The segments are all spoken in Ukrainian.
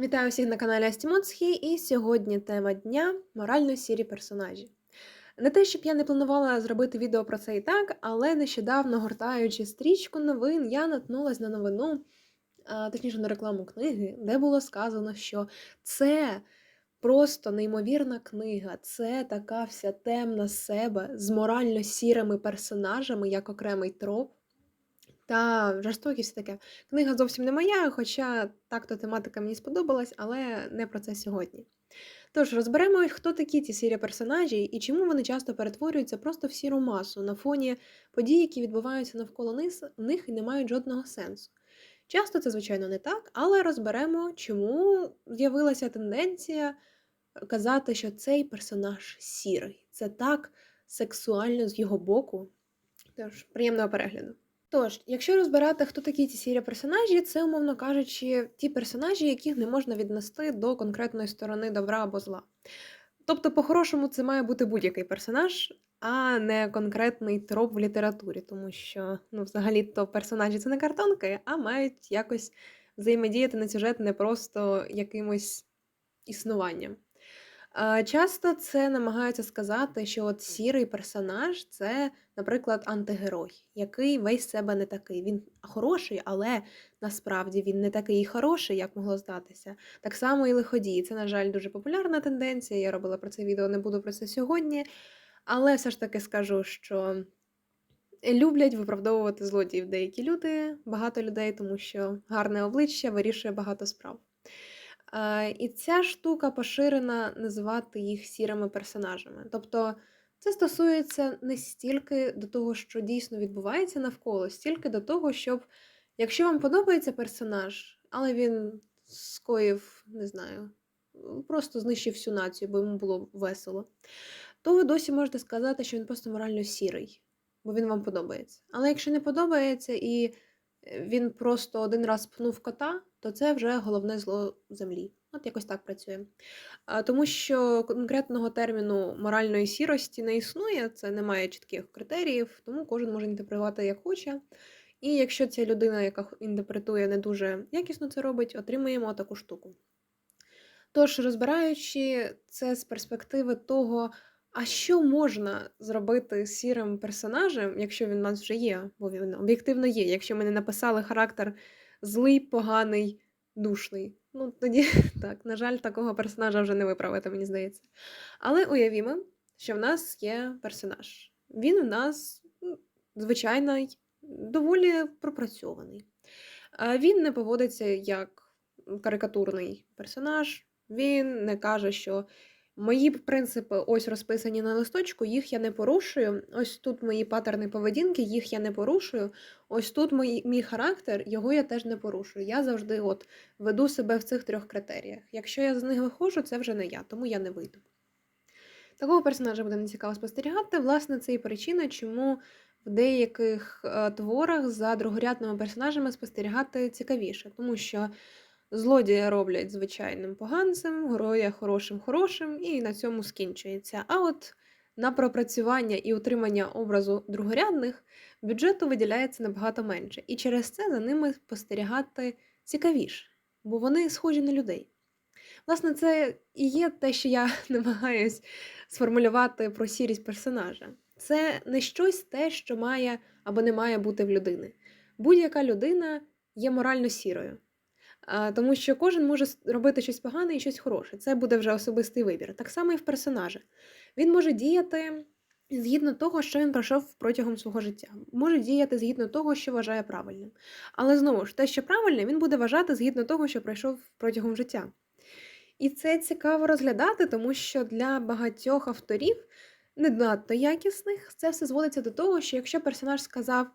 Вітаю всіх на каналі Астімоцхі, і сьогодні тема дня морально сірі персонажі. Не те, щоб я не планувала зробити відео про це і так, але нещодавно гортаючи стрічку новин, я наткнулася на новину, а, точніше на рекламу книги, де було сказано, що це просто неймовірна книга, це така вся темна себе з морально сірими персонажами, як окремий троп. Та жорстокість таке. Книга зовсім не моя, хоча так-то тематика мені сподобалась, але не про це сьогодні. Тож розберемо, хто такі ці сірі персонажі і чому вони часто перетворюються просто в сіру масу на фоні подій, які відбуваються навколо них і не мають жодного сенсу. Часто це, звичайно, не так, але розберемо, чому з'явилася тенденція казати, що цей персонаж сірий. Це так сексуально з його боку. Тож, приємного перегляду. Тож, якщо розбирати, хто такі ці сірі персонажі, це, умовно кажучи, ті персонажі, яких не можна віднести до конкретної сторони добра або зла. Тобто, по-хорошому, це має бути будь-який персонаж, а не конкретний троп в літературі, тому що, ну, взагалі-то персонажі це не картонки, а мають якось взаємодіяти на сюжет не просто якимось існуванням. Часто це намагаються сказати, що от сірий персонаж це, наприклад, антигерой, який весь себе не такий. Він хороший, але насправді він не такий хороший, як могло здатися. Так само і лиходії. Це, на жаль, дуже популярна тенденція. Я робила про це відео, не буду про це сьогодні. Але все ж таки скажу, що люблять виправдовувати злодіїв деякі люди, багато людей, тому що гарне обличчя вирішує багато справ. І ця штука поширена називати їх сірими персонажами. Тобто це стосується не стільки до того, що дійсно відбувається навколо, стільки до того, щоб якщо вам подобається персонаж, але він скоїв, не знаю, просто знищив всю націю, бо йому було весело, то ви досі можете сказати, що він просто морально сірий, бо він вам подобається. Але якщо не подобається і він просто один раз пнув кота, то це вже головне зло землі. От якось так працює. Тому що конкретного терміну моральної сірості не існує, це не має чітких критеріїв, тому кожен може інтерпретувати як хоче. І якщо ця людина, яка інтерпретує не дуже якісно це робить, отримуємо таку штуку. Тож, розбираючи це з перспективи того, а що можна зробити сірим персонажем, якщо він у нас вже є, бо він об'єктивно є, якщо ми не написали характер злий, поганий, душний. Ну, тоді так, на жаль, такого персонажа вже не виправити, мені здається. Але уявімо, що в нас є персонаж. Він в нас ну, звичайний, доволі пропрацьований. Він не поводиться як карикатурний персонаж, він не каже, що Мої принципи ось розписані на листочку, їх я не порушую. Ось тут мої паттерни поведінки, їх я не порушую. Ось тут мій, мій характер, його я теж не порушую. Я завжди от веду себе в цих трьох критеріях. Якщо я з них виходжу, це вже не я, тому я не вийду. Такого персонажа буде нецікаво спостерігати. Власне, це і причина, чому в деяких е, творах за другорядними персонажами спостерігати цікавіше, тому що. Злодія роблять звичайним поганцем, героя хорошим хорошим, і на цьому скінчується. А от на пропрацювання і утримання образу другорядних бюджету виділяється набагато менше. І через це за ними спостерігати цікавіше, бо вони схожі на людей. Власне, це і є те, що я намагаюсь сформулювати про сірість персонажа. Це не щось те, що має або не має бути в людини. Будь-яка людина є морально сірою. Тому що кожен може робити щось погане і щось хороше. Це буде вже особистий вибір. Так само і в персонажа. Він може діяти згідно того, що він пройшов протягом свого життя. Може діяти згідно того, що вважає правильним. Але знову ж те, що правильне, він буде вважати згідно того, що пройшов протягом життя. І це цікаво розглядати, тому що для багатьох авторів, не надто якісних, це все зводиться до того, що якщо персонаж сказав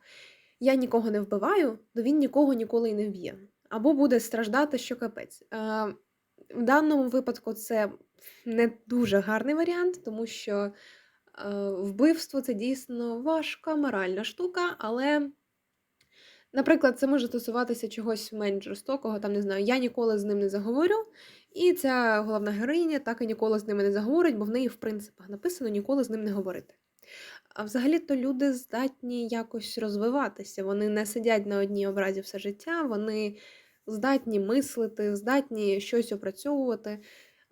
Я нікого не вбиваю, то він нікого ніколи й не вб'є або буде страждати що капець. В даному випадку це не дуже гарний варіант, тому що вбивство це дійсно важка моральна штука, але, наприклад, це може стосуватися чогось менш жорстокого, там не знаю, я ніколи з ним не заговорю, і ця головна героїня так і ніколи з ними не заговорить, бо в неї в принципах написано ніколи з ним не говорити. А взагалі-то люди здатні якось розвиватися. Вони не сидять на одній образі все життя, вони здатні мислити, здатні щось опрацьовувати.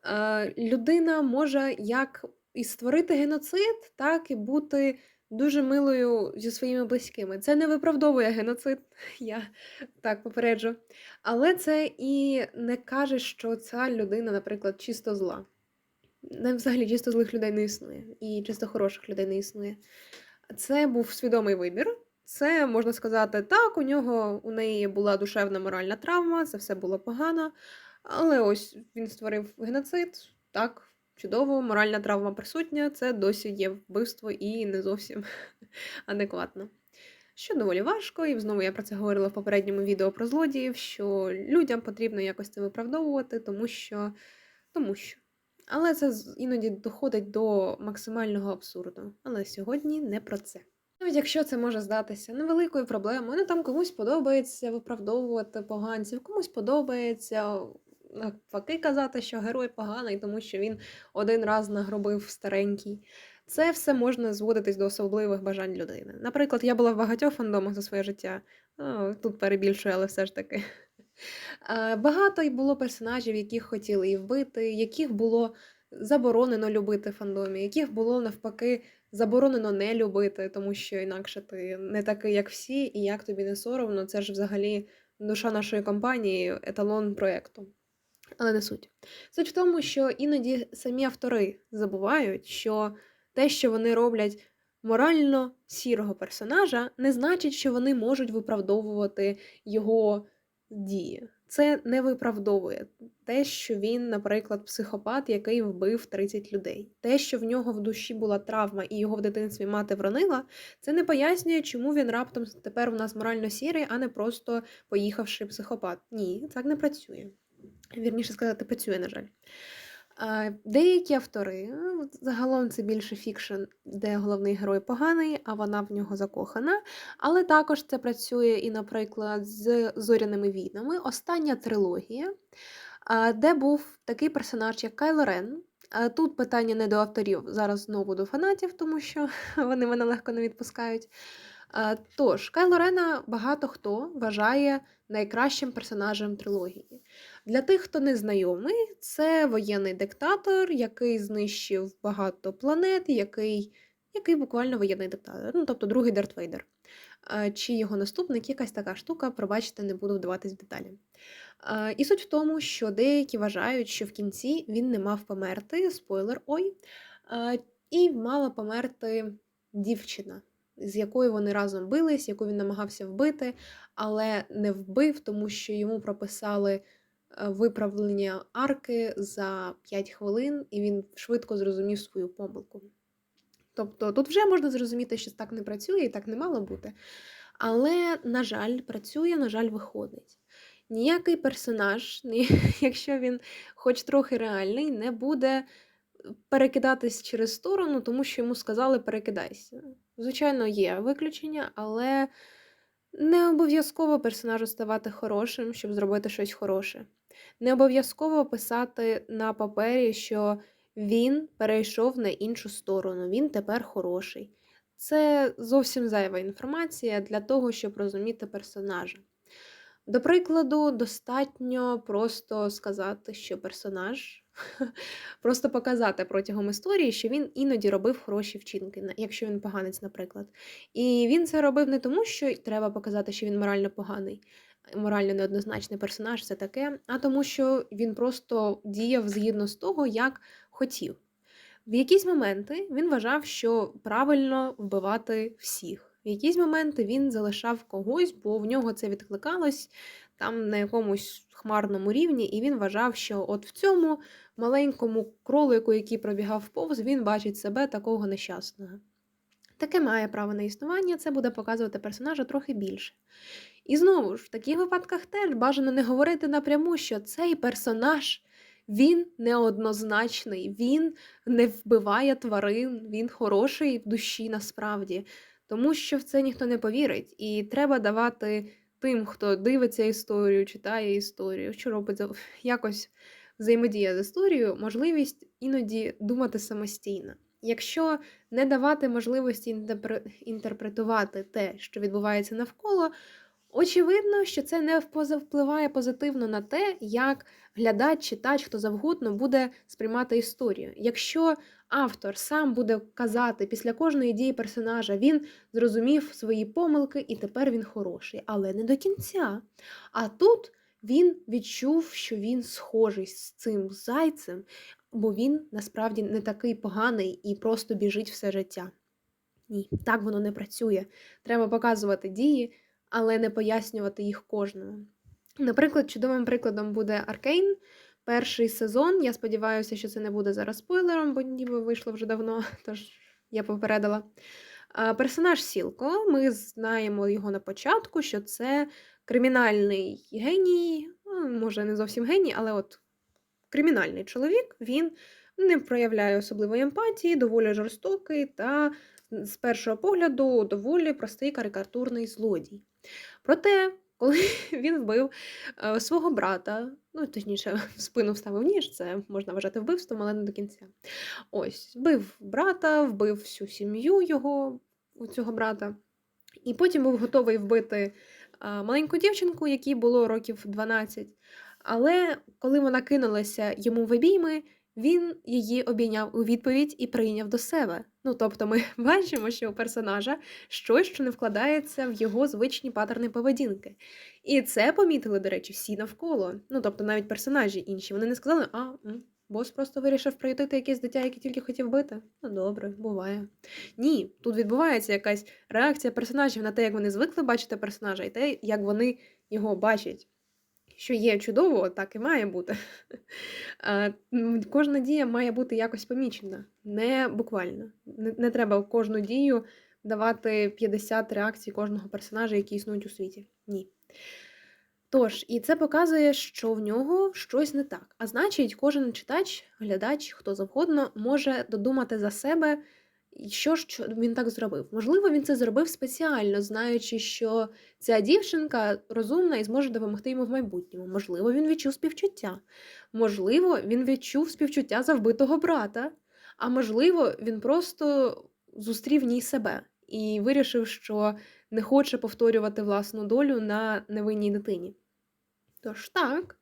Е, людина може як і створити геноцид, так і бути дуже милою зі своїми близькими. Це не виправдовує геноцид, я так попереджу. Але це і не каже, що ця людина, наприклад, чисто зла. Не взагалі чисто злих людей не існує, і чисто хороших людей не існує. Це був свідомий вибір. Це можна сказати, так, у нього у неї була душевна моральна травма, це все було погано. Але ось він створив геноцид, так, чудово, моральна травма присутня, це досі є вбивство і не зовсім адекватно. Що доволі важко, і знову я про це говорила в попередньому відео про злодіїв, що людям потрібно якось це виправдовувати, тому що. тому що. Але це іноді доходить до максимального абсурду. Але сьогодні не про це. Навіть якщо це може здатися невеликою проблемою, ну там комусь подобається виправдовувати поганців, комусь подобається навпаки казати, що герой поганий, тому що він один раз нагробив старенький. Це все можна зводитись до особливих бажань людини. Наприклад, я була в багатьох фандомах за своє життя. Ну, тут перебільшую, але все ж таки. Багато й було персонажів, яких хотіли і вбити, яких було заборонено любити фандомі, яких було навпаки заборонено не любити, тому що інакше ти не такий, як всі, і як тобі не соромно, це ж взагалі душа нашої компанії, еталон проєкту. Але не суть. Суть в тому, що іноді самі автори забувають, що те, що вони роблять морально сірого персонажа, не значить, що вони можуть виправдовувати його дії. Це не виправдовує те, що він, наприклад, психопат, який вбив 30 людей. Те, що в нього в душі була травма і його в дитинстві мати вронила, це не пояснює, чому він раптом тепер у нас морально сірий, а не просто поїхавши психопат. Ні, так не працює. Вірніше сказати, працює, на жаль. Деякі автори, ну, загалом це більше фікшн, де головний герой поганий, а вона в нього закохана. Але також це працює і, наприклад, з зоряними війнами. Остання трилогія, де був такий персонаж, як Кайло Рен. Тут питання не до авторів, зараз знову до фанатів, тому що вони мене легко не відпускають. А, Тож, Кайло Рена багато хто вважає найкращим персонажем трилогії. Для тих, хто не знайомий, це воєнний диктатор, який знищив багато планет, який, який буквально воєнний диктатор, ну тобто другий Дарт Вейдер. Чи його наступник, якась така штука, пробачте, не буду вдаватись в деталі. І суть в тому, що деякі вважають, що в кінці він не мав померти, спойлер, ой, і мала померти дівчина, з якою вони разом бились, яку він намагався вбити, але не вбив, тому що йому прописали е, виправлення арки за 5 хвилин, і він швидко зрозумів свою помилку. Тобто тут вже можна зрозуміти, що так не працює і так не мало бути. Але, на жаль, працює, на жаль, виходить. Ніякий персонаж, якщо він хоч трохи реальний, не буде перекидатись через сторону, тому що йому сказали перекидайся. Звичайно, є виключення, але не обов'язково персонажу ставати хорошим, щоб зробити щось хороше. Не обов'язково писати на папері, що він перейшов на іншу сторону, він тепер хороший. Це зовсім зайва інформація для того, щоб розуміти персонажа. До прикладу, достатньо просто сказати, що персонаж, просто показати протягом історії, що він іноді робив хороші вчинки, якщо він поганець, наприклад. І він це робив не тому, що треба показати, що він морально поганий, морально неоднозначний персонаж, все таке, а тому, що він просто діяв згідно з того, як хотів. В якісь моменти він вважав, що правильно вбивати всіх. В якісь моменти він залишав когось, бо в нього це відкликалось там на якомусь хмарному рівні, і він вважав, що от в цьому маленькому кролику, який пробігав повз, він бачить себе такого нещасного. Таке має право на існування, це буде показувати персонажа трохи більше. І знову ж, в таких випадках теж бажано не говорити напряму, що цей персонаж він неоднозначний, він не вбиває тварин, він хороший в душі насправді, тому що в це ніхто не повірить. І треба давати тим, хто дивиться історію, читає історію, що робить якось взаємодія з історією, можливість іноді думати самостійно. Якщо не давати можливості інтерпретувати те, що відбувається навколо, Очевидно, що це не впливає позитивно на те, як глядач, читач, хто завгодно буде сприймати історію. Якщо автор сам буде казати після кожної дії персонажа, він зрозумів свої помилки і тепер він хороший, але не до кінця. А тут він відчув, що він схожий з цим зайцем, бо він насправді не такий поганий і просто біжить все життя. Ні, так воно не працює. Треба показувати дії, але не пояснювати їх кожному. Наприклад, чудовим прикладом буде Аркейн. Перший сезон. Я сподіваюся, що це не буде зараз спойлером, бо ніби вийшло вже давно, тож я попередила. Персонаж Сілко. Ми знаємо його на початку, що це кримінальний геній, ну, може, не зовсім геній, але от кримінальний чоловік. Він не проявляє особливої емпатії, доволі жорстокий та з першого погляду доволі простий карикатурний злодій. Проте, коли він вбив е, свого брата, ну точніше, в спину вставив ніж, це можна вважати вбивством, але не до кінця. Ось, вбив брата, вбив всю сім'ю його, цього брата, і потім був готовий вбити маленьку дівчинку, якій було років 12. Але коли вона кинулася йому в обійми, він її обійняв у відповідь і прийняв до себе. Ну тобто, ми бачимо, що у персонажа щось, що не вкладається в його звичні паттерни поведінки. І це помітили, до речі, всі навколо. Ну тобто, навіть персонажі інші. Вони не сказали, а бос просто вирішив приютити якесь дитя, яке тільки хотів бити. Ну добре, буває. Ні, тут відбувається якась реакція персонажів на те, як вони звикли бачити персонажа, і те, як вони його бачать. Що є чудово, так і має бути. Кожна дія має бути якось помічена, не буквально. Не, треба кожну дію давати 50 реакцій кожного персонажа, які існують у світі. Ні. Тож, і це показує, що в нього щось не так. А значить, кожен читач, глядач, хто завгодно, може додумати за себе, що ж він так зробив. Можливо, він це зробив спеціально, знаючи, що ця дівчинка розумна і зможе допомогти йому в майбутньому. Можливо, він відчув співчуття. Можливо, він відчув співчуття за вбитого брата. А можливо, він просто зустрів в ній себе і вирішив, що не хоче повторювати власну долю на невинній дитині. Тож так,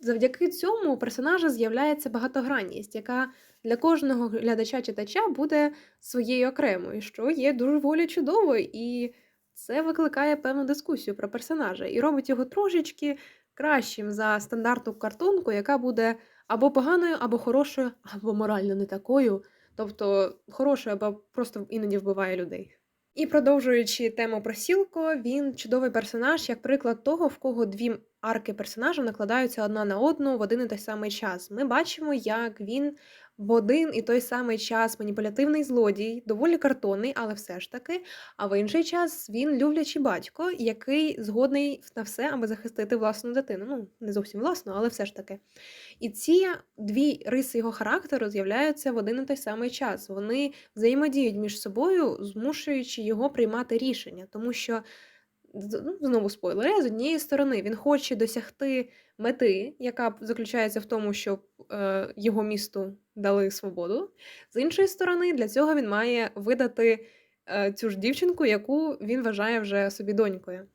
завдяки цьому у персонажа з'являється багатогранність, яка для кожного глядача-читача буде своєю окремою, що є дуже волі чудовою, і це викликає певну дискусію про персонажа і робить його трошечки кращим за стандартну картонку, яка буде або поганою, або хорошою, або морально не такою, тобто хорошою, або просто іноді вбиває людей. І продовжуючи тему про Сілко, він чудовий персонаж, як приклад того, в кого дві арки персонажа накладаються одна на одну в один і той самий час. Ми бачимо, як він в один і той самий час маніпулятивний злодій, доволі картонний, але все ж таки. А в інший час він люблячий батько, який згодний на все, аби захистити власну дитину. Ну, не зовсім власну, але все ж таки. І ці дві риси його характеру з'являються в один і той самий час. Вони взаємодіють між собою, змушуючи його приймати рішення, тому що. Ну, Знову спойлери, з однієї сторони, він хоче досягти мети, яка заключається в тому, щоб е, його місту дали свободу. З іншої сторони, для цього він має видати е, цю ж дівчинку, яку він вважає вже собі донькою.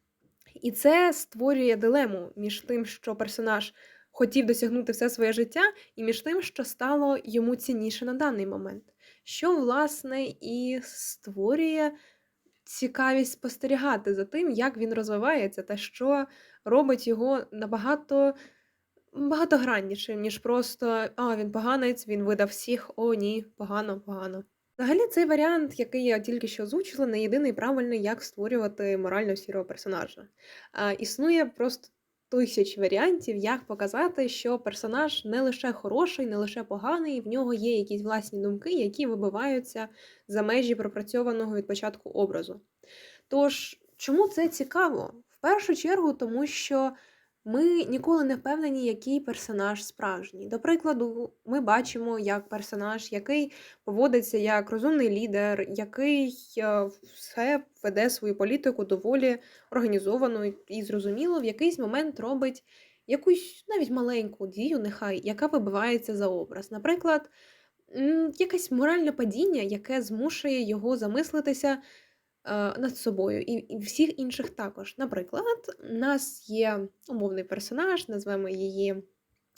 І це створює дилему між тим, що персонаж хотів досягнути все своє життя, і між тим, що стало йому цінніше на даний момент. Що, власне, і створює цікавість спостерігати за тим, як він розвивається, та що робить його набагато багатограннішим, ніж просто а, він поганець, він видав всіх, о, ні, погано, погано. Взагалі, цей варіант, який я тільки що озвучила, не єдиний правильний, як створювати морально сірого персонажа. А, існує просто тисяч варіантів, як показати, що персонаж не лише хороший, не лише поганий, в нього є якісь власні думки, які вибиваються за межі пропрацьованого від початку образу. Тож, чому це цікаво? В першу чергу, тому що ми ніколи не впевнені, який персонаж справжній. До прикладу, ми бачимо, як персонаж, який поводиться як розумний лідер, який е, все веде свою політику доволі організовано і зрозуміло, в якийсь момент робить якусь навіть маленьку дію, нехай, яка вибивається за образ. Наприклад, якесь моральне падіння, яке змушує його замислитися над собою і, і всіх інших також. Наприклад, у нас є умовний персонаж, назвемо її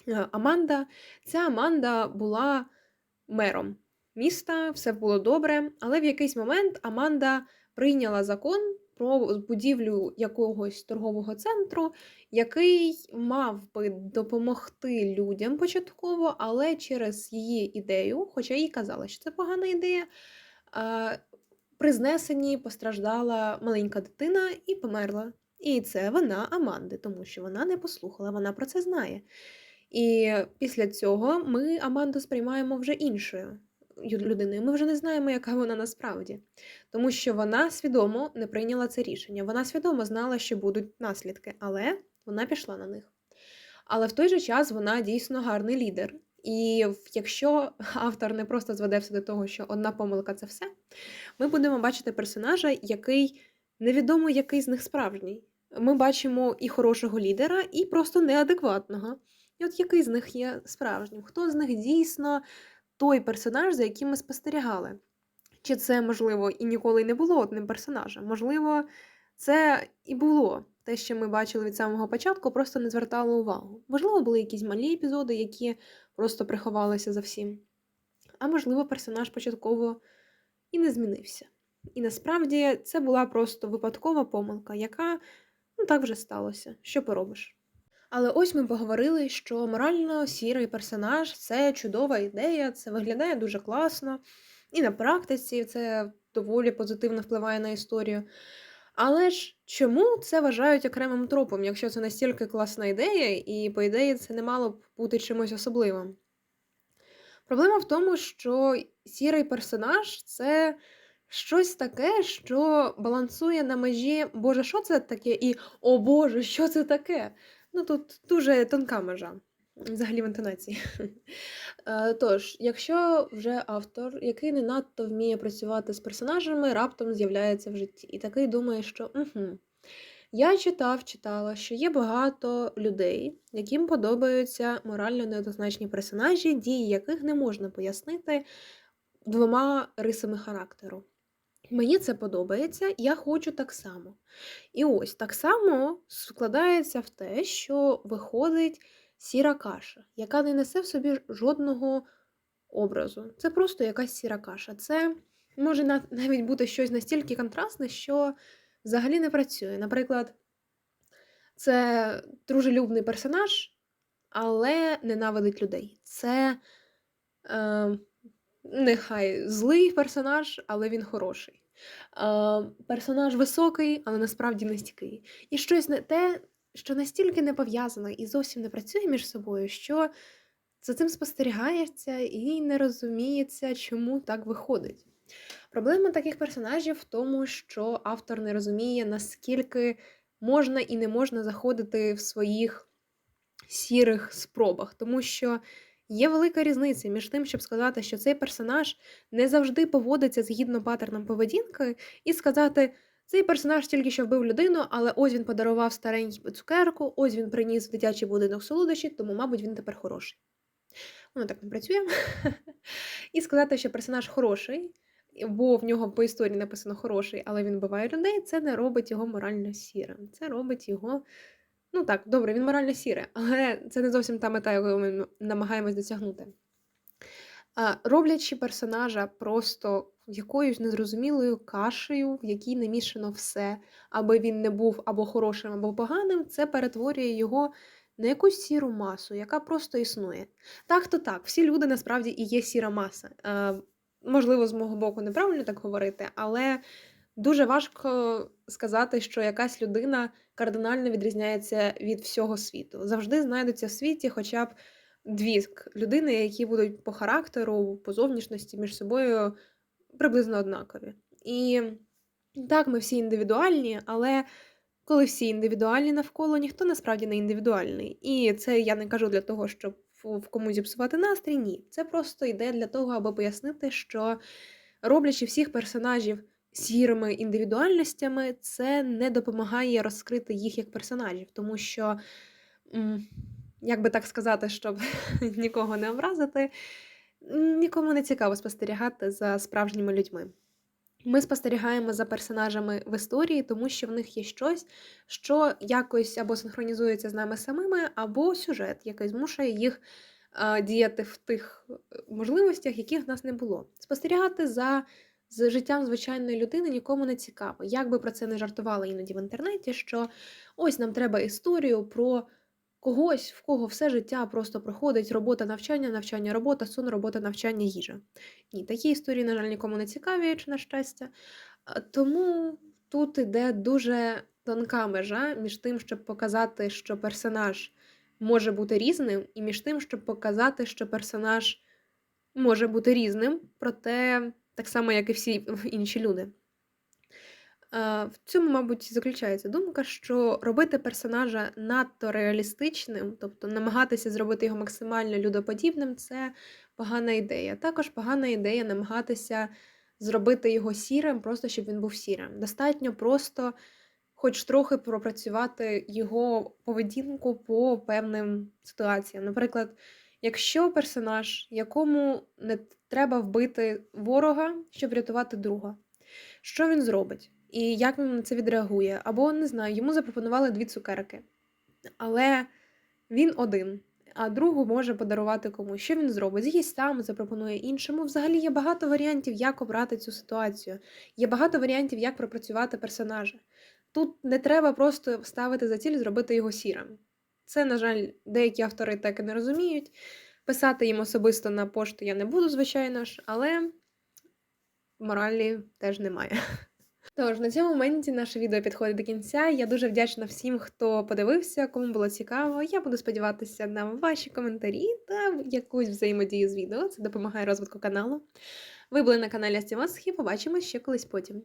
е, Аманда. Ця Аманда була мером міста, все було добре, але в якийсь момент Аманда прийняла закон про будівлю якогось торгового центру, який мав би допомогти людям початково, але через її ідею, хоча їй казала, що це погана ідея, а, при знесенні постраждала маленька дитина і померла. І це вина Аманди, тому що вона не послухала, вона про це знає. І після цього ми Аманду сприймаємо вже іншою людиною. Ми вже не знаємо, яка вона насправді, тому що вона свідомо не прийняла це рішення. Вона свідомо знала, що будуть наслідки, але вона пішла на них. Але в той же час вона дійсно гарний лідер. І якщо автор не просто зведе все до того, що одна помилка це все, ми будемо бачити персонажа, який невідомо який з них справжній. Ми бачимо і хорошого лідера, і просто неадекватного. І от який з них є справжнім? Хто з них дійсно той персонаж, за яким ми спостерігали? Чи це, можливо, і ніколи й не було одним персонажем? Можливо, це і було те, що ми бачили від самого початку, просто не звертали увагу. Можливо, були якісь малі епізоди, які просто приховалися за всім. А можливо, персонаж початково і не змінився. І насправді це була просто випадкова помилка, яка ну так вже сталося. Що поробиш? Але ось ми поговорили, що морально сірий персонаж це чудова ідея, це виглядає дуже класно, і на практиці це доволі позитивно впливає на історію. Але ж чому це вважають окремим тропом, якщо це настільки класна ідея, і, по ідеї, це не мало б бути чимось особливим? Проблема в тому, що сірий персонаж це щось таке, що балансує на межі Боже, що це таке? І О Боже, що це таке? Ну тут дуже тонка межа, взагалі в інтонації. Е, Тож, якщо вже автор, який не надто вміє працювати з персонажами, раптом з'являється в житті, і такий думає, що угу. Я читав, читала, що є багато людей, яким подобаються морально неоднозначні персонажі, дії яких не можна пояснити двома рисами характеру. Мені це подобається, я хочу так само. І ось так само складається в те, що виходить сіра каша, яка не несе в собі жодного образу. Це просто якась сіра каша. Це може навіть бути щось настільки контрастне, що взагалі не працює. Наприклад, це дружелюбний персонаж, але ненавидить людей. Це е, нехай злий персонаж, але він хороший. Е, персонаж високий, але насправді низький. І щось не те, що настільки не пов'язане і зовсім не працює між собою, що за цим спостерігається і не розуміється, чому так виходить. Проблема таких персонажів в тому, що автор не розуміє, наскільки можна і не можна заходити в своїх сірих спробах, тому що є велика різниця між тим, щоб сказати, що цей персонаж не завжди поводиться згідно паттернам поведінки, і сказати. Цей персонаж тільки що вбив людину, але ось він подарував стареньку цукерку, ось він приніс в дитячий будинок солодощі, тому, мабуть, він тепер хороший. Воно так не працює. І сказати, що персонаж хороший, бо в нього по історії написано хороший, але він вбиває людей, це не робить його морально сірим. Це робить його. Ну так, добре, він морально сіре, але це не зовсім та мета, яку ми намагаємось досягнути. Роблячи персонажа просто якоюсь незрозумілою кашею, в якій намішано все, аби він не був або хорошим, або поганим, це перетворює його на якусь сіру масу, яка просто існує. Так, то так, всі люди насправді і є сіра маса. Е, можливо, з мого боку неправильно так говорити, але дуже важко сказати, що якась людина кардинально відрізняється від всього світу. Завжди знайдуться в світі хоча б дві людини, які будуть по характеру, по зовнішності між собою приблизно однакові. І так, ми всі індивідуальні, але коли всі індивідуальні навколо, ніхто насправді не індивідуальний. І це я не кажу для того, щоб в комусь зіпсувати настрій. Ні. Це просто йде для того, аби пояснити, що роблячи всіх персонажів сірими індивідуальностями, це не допомагає розкрити їх як персонажів, тому що, як би так сказати, щоб нікого не образити, нікому не цікаво спостерігати за справжніми людьми. Ми спостерігаємо за персонажами в історії, тому що в них є щось, що якось або синхронізується з нами самими, або сюжет, який змушує їх діяти в тих е, можливостях, яких в нас не було. Спостерігати за з життям звичайної людини нікому не цікаво. Як би про це не жартували іноді в інтернеті, що ось нам треба історію про когось, в кого все життя просто проходить робота, навчання, навчання, робота, сон, робота, навчання, їжа. Ні, такі історії, на жаль, нікому не цікаві, на щастя. Тому тут іде дуже тонка межа між тим, щоб показати, що персонаж може бути різним, і між тим, щоб показати, що персонаж може бути різним, проте так само, як і всі інші люди. В цьому, мабуть, заключається думка, що робити персонажа надто реалістичним, тобто намагатися зробити його максимально людоподібним, це погана ідея. Також погана ідея намагатися зробити його сірим, просто щоб він був сірим. Достатньо просто хоч трохи пропрацювати його поведінку по певним ситуаціям. Наприклад, якщо персонаж, якому не треба вбити ворога, щоб врятувати друга, що він зробить? І як він на це відреагує? Або не знаю, йому запропонували дві цукерки, але він один, а другу може подарувати комусь. Що він зробить? З'їсть сам, запропонує іншому. Взагалі є багато варіантів, як обрати цю ситуацію. Є багато варіантів, як пропрацювати персонажа. Тут не треба просто ставити за ціль зробити його сірим. Це, на жаль, деякі автори так і не розуміють. Писати їм особисто на пошту я не буду, звичайно ж, але моралі теж немає. Тож, на цьому моменті наше відео підходить до кінця. Я дуже вдячна всім, хто подивився, кому було цікаво. Я буду сподіватися на ваші коментарі та якусь взаємодію з відео. Це допомагає розвитку каналу. Ви були на каналі Астімосхі. Побачимось ще колись потім.